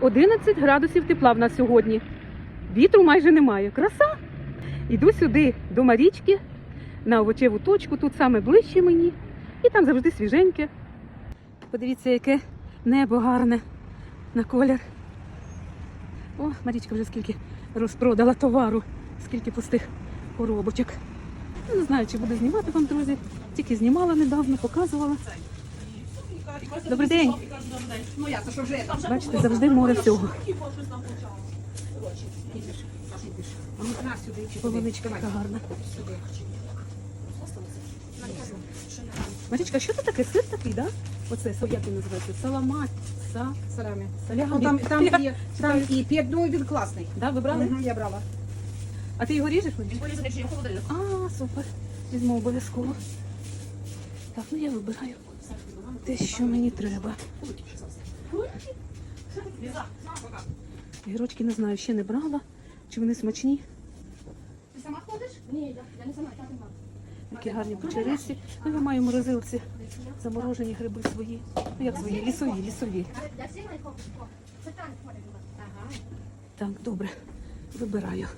11 градусів тепла в нас сьогодні. Вітру майже немає. Краса! Іду сюди до Марічки на овочеву точку, тут саме ближче мені. І там завжди свіженьке. Подивіться, яке небо гарне на колір. О, Марічка вже скільки розпродала товару, скільки пустих коробочок. Не знаю, чи буду знімати вам, друзі. Тільки знімала недавно, показувала. Добрий день. Ну я, що вже там Бачите, завжди море всього. чи така гарна. Марічка, що це таке? Сир такий, да? Оце, як він називається? Саламат, са, салямі. Ну, там, там, Я- і, там і п'ять, ну він класний. Да, ви брали? Мгм, я брала. А ти його ріжеш? Він полізений в холодильник. А, супер. Візьму обов'язково. Так, ну я вибираю те, що мені треба. Гірочки не знаю, ще не брала. Чи вони смачні? Ти сама ходиш? Ні, я не сама, я не Які гарні печериці. Ну, я маю в морозилці заморожені гриби свої. Ну як свої? Лісові, лісові. Так, добре. Вибираю.